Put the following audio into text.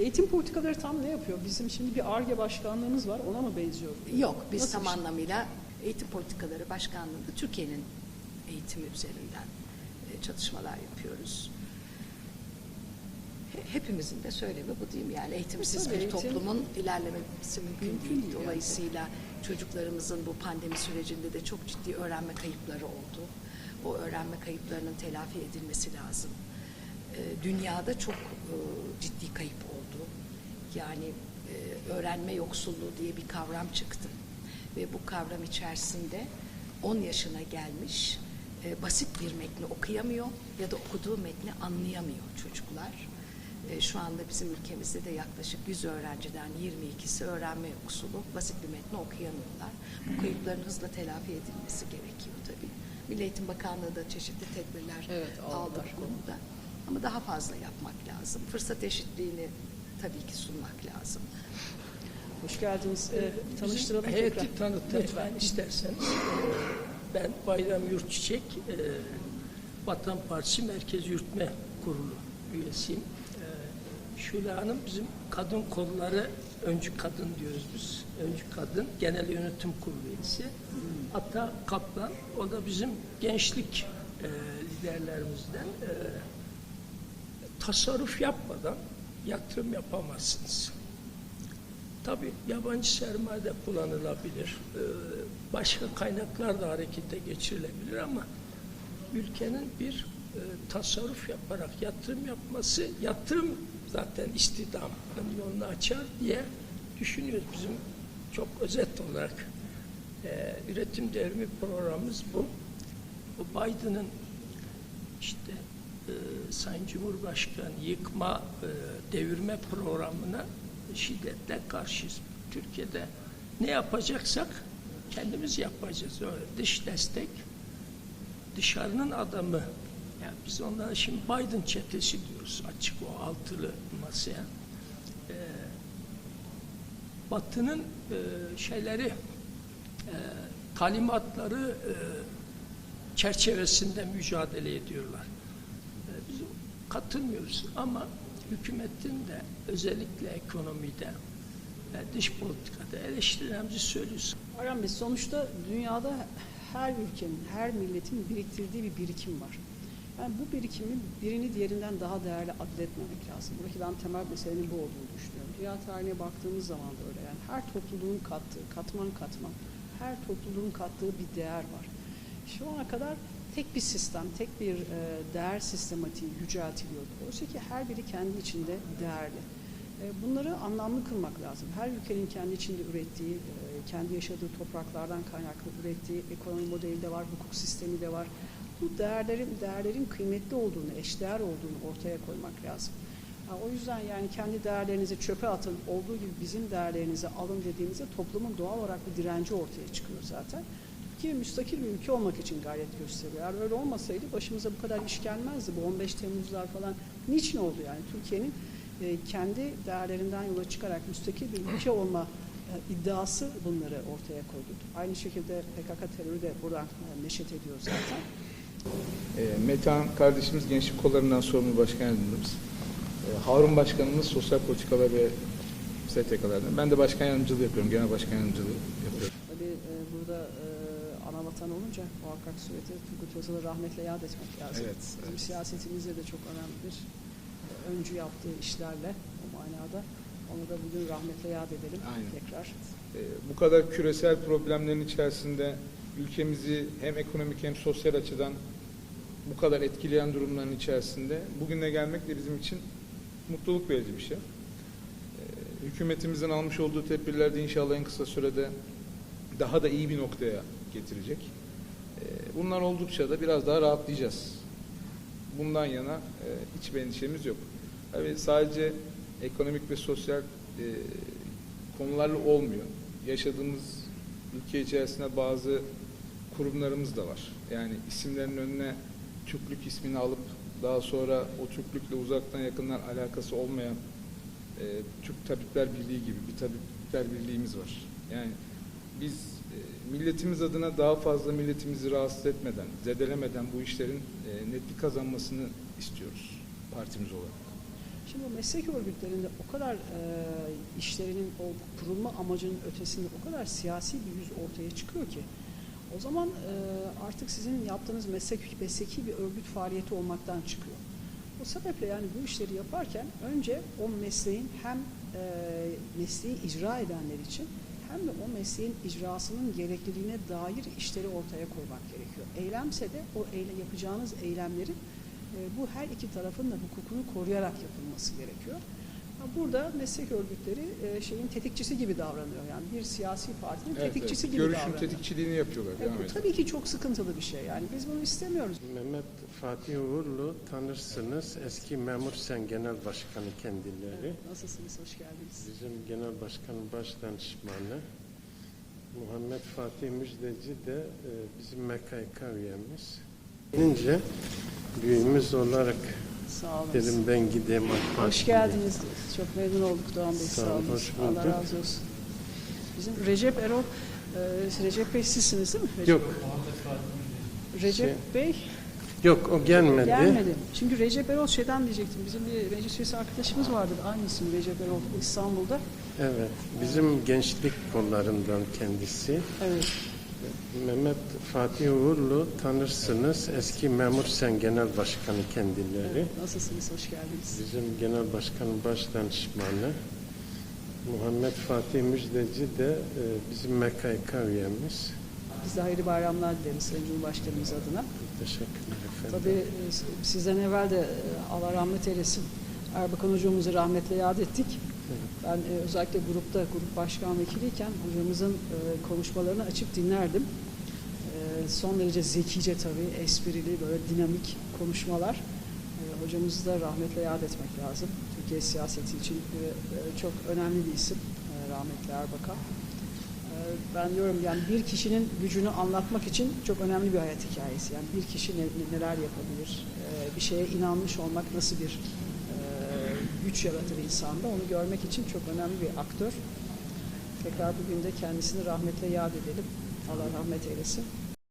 Eğitim politikaları tam ne yapıyor? Bizim şimdi bir ARGE başkanlığımız var, ona mı benziyor? Yok, biz Nasıl tam şey? anlamıyla eğitim politikaları başkanlığında Türkiye'nin eğitimi üzerinden e, çalışmalar yapıyoruz. He- Hepimizin de söylemi bu mi? Yani eğitimsiz Tabii, bir eğitim- toplumun ilerlemesi mümkün, Mümkün değil. değil yani. Dolayısıyla çocuklarımızın bu pandemi sürecinde de çok ciddi öğrenme kayıpları oldu. O öğrenme kayıplarının telafi edilmesi lazım. E, Dünyada çok e, ciddi kayıp oldu. Yani e, öğrenme yoksulluğu diye bir kavram çıktı. Ve bu kavram içerisinde 10 yaşına gelmiş e, basit bir metni okuyamıyor ya da okuduğu metni anlayamıyor çocuklar. E, şu anda bizim ülkemizde de yaklaşık 100 öğrenciden 22'si öğrenme yoksulu, basit bir metni okuyamıyorlar. Bu kayıpların hızla telafi edilmesi gerekiyor tabii. Milli Eğitim Bakanlığı da çeşitli tedbirler Evet, aldı bu konuda. Ama daha fazla yapmak lazım. Fırsat eşitliğini tabii ki sunmak lazım. Hoş geldiniz. Ee, Bizim tanıştıralım heyeti tekrar. tanıtayım Lütfen. isterseniz. Ben Bayram Yurtçiçek, e, Vatan Partisi Merkez Yürütme Kurulu üyesiyim. E, Şule Hanım bizim kadın kolları, öncü kadın diyoruz biz. Öncü kadın, genel yönetim kurulu üyesi. Ata Kaplan, o da bizim gençlik e, liderlerimizden. E, tasarruf yapmadan yatırım yapamazsınız. Tabii yabancı sermaye de kullanılabilir. Ee, Başka kaynaklar da harekete geçirilebilir ama ülkenin bir e, tasarruf yaparak yatırım yapması, yatırım zaten istihdamın yolunu açar diye düşünüyoruz. Bizim çok özet olarak e, üretim devrimi programımız bu. Biden'ın işte Sayın Cumhurbaşkanı yıkma, e, devirme programına şiddetle karşıyız. Türkiye'de ne yapacaksak kendimiz yapacağız. Öyle dış destek, dışarının adamı. Yani biz onlara şimdi Biden çetesi diyoruz açık o altılı masaya. E, Batı'nın e, şeyleri, e, talimatları e, çerçevesinde mücadele ediyorlar. Katılmıyoruz ama hükümetin de özellikle ekonomide, e, dış politikada eleştirilerimizi söylüyoruz. Arhan Bey, sonuçta dünyada her ülkenin, her milletin biriktirdiği bir birikim var. Yani bu birikimin birini diğerinden daha değerli adletmemek lazım. Buradaki ben temel meselenin bu olduğunu düşünüyorum. Dünya tarihine baktığımız zaman da öyle. Yani her topluluğun kattığı, katman katman, her topluluğun kattığı bir değer var. Şu ana kadar tek bir sistem, tek bir e, değer sistematiği yüceltiliyordu. Oysa ki her biri kendi içinde değerli. E, Bunları anlamlı kılmak lazım. Her ülkenin kendi içinde ürettiği, e, kendi yaşadığı topraklardan kaynaklı ürettiği ekonomi modeli de var, hukuk sistemi de var. Bu değerlerin değerlerin kıymetli olduğunu, eşdeğer olduğunu ortaya koymak lazım. O yüzden yani kendi değerlerinizi çöpe atın, olduğu gibi bizim değerlerinizi alın dediğimizde toplumun doğal olarak bir direnci ortaya çıkıyor zaten. Türkiye müstakil bir ülke olmak için gayret gösteriyor. Eğer öyle olmasaydı başımıza bu kadar iş gelmezdi. Bu 15 Temmuzlar falan niçin oldu yani? Türkiye'nin e, kendi değerlerinden yola çıkarak müstakil bir ülke olma e, iddiası bunları ortaya koydu. Aynı şekilde PKK terörü de buradan e, neşet ediyor zaten. E, Metehan kardeşimiz gençlik kollarından sorumlu başkan yardımcımız. E, Harun başkanımız sosyal politikalar ve STK'lardan. Ben de başkan yardımcılığı yapıyorum. Genel başkan yardımcılığı yapıyorum. Tabii e, burada e, vatan olunca muhakkak sureti Turgut Özal'ı rahmetle yad etmek lazım. Evet, Bizim evet. siyasetimizde de çok önemlidir. E, öncü yaptığı işlerle o manada onu da bugün rahmetle yad edelim Aynen. tekrar. E, bu kadar küresel problemlerin içerisinde ülkemizi hem ekonomik hem sosyal açıdan bu kadar etkileyen durumların içerisinde bugüne gelmek de bizim için mutluluk verici bir şey. E, hükümetimizin almış olduğu tedbirler de inşallah en kısa sürede daha da iyi bir noktaya getirecek. E, bunlar oldukça da biraz daha rahatlayacağız. Bundan yana e, hiçbir endişemiz yok. Tabii sadece ekonomik ve sosyal e, konularla olmuyor. Yaşadığımız ülke içerisinde bazı kurumlarımız da var. Yani isimlerin önüne Türklük ismini alıp daha sonra o Türklükle uzaktan yakından alakası olmayan e, Türk Tabipler Birliği gibi bir tabipler birliğimiz var. Yani biz e, milletimiz adına daha fazla milletimizi rahatsız etmeden, zedelemeden bu işlerin e, netlik kazanmasını istiyoruz partimiz olarak. Şimdi o meslek örgütlerinde o kadar e, işlerinin o kurulma amacının ötesinde o kadar siyasi bir yüz ortaya çıkıyor ki o zaman e, artık sizin yaptığınız meslek mesleki bir örgüt faaliyeti olmaktan çıkıyor. O sebeple yani bu işleri yaparken önce o mesleğin hem e, mesleği icra edenler için hem de o mesleğin icrasının gerekliliğine dair işleri ortaya koymak gerekiyor. Eylemse de o eyle, yapacağınız eylemlerin e, bu her iki tarafın da hukukunu koruyarak yapılması gerekiyor. Ha, Burada meslek örgütleri e, şeyin tetikçisi gibi davranıyor. Yani bir siyasi partinin Evet, tetikçisi evet. gibi Görüşün davranıyor. tetikçiliğini yapıyorlar. E, Devam bu tabii ki çok sıkıntılı bir şey. Yani biz bunu istemiyoruz. Mehmet Fatih Uğurlu tanırsınız. Eski Memur Sen Genel Başkanı kendileri. Nasılsınız? Hoş geldiniz. Bizim Genel Başkanın baş danışmanı. Muhammed Fatih Müjdeci de e, bizim MKK üyemiz. Gidince büyüğümüz olarak Sağ olun. dedim ben gideyim AK Hoş Parti'ye. geldiniz. Çok memnun olduk Doğan Bey. Sağ olun, hoş Allah bulduk. razı olsun. Bizim Recep Erol, e, Recep Bey sizsiniz değil mi? Recep, Yok, Recep şey- Bey yok o gelmedi. gelmedi. Çünkü Recep Erol şeyden diyecektim. Bizim bir meclis üyesi arkadaşımız vardı. Aynı isim Recep Erol İstanbul'da. Evet, bizim gençlik kollarından kendisi. Evet. Mehmet Fatih Uğurlu tanırsınız. Eski Memur Sen Genel Başkanı kendileri. evet. Nasılsınız? Hoş geldiniz. Bizim Genel Başkanın baş danışmanı. Muhammed Fatih Müjdeci de e, bizim MKK üyemiz. Biz de hayırlı bayramlar dileriz Sayın Cumhurbaşkanımız adına. Teşekkürler efendim. Tabii e, sizden evvel de e, Allah rahmet eylesin Erbakan hocamızı rahmetle yad ettik. Ben e, özellikle grupta grup başkan vekiliyken hocamızın e, konuşmalarını açıp dinlerdim. E, son derece zekice tabii, esprili, böyle dinamik konuşmalar. E, hocamızı da rahmetle yad etmek lazım. Türkiye siyaseti için e, e, çok önemli bir isim e, rahmetli Erbakan. E, Ben diyorum yani bir kişinin gücünü anlatmak için çok önemli bir hayat hikayesi. Yani bir kişi ne- neler yapabilir, e, bir şeye inanmış olmak nasıl bir güç yaratır insanda onu görmek için çok önemli bir aktör. Tekrar bugün de kendisini rahmetle yad edelim. Allah rahmet eylesin.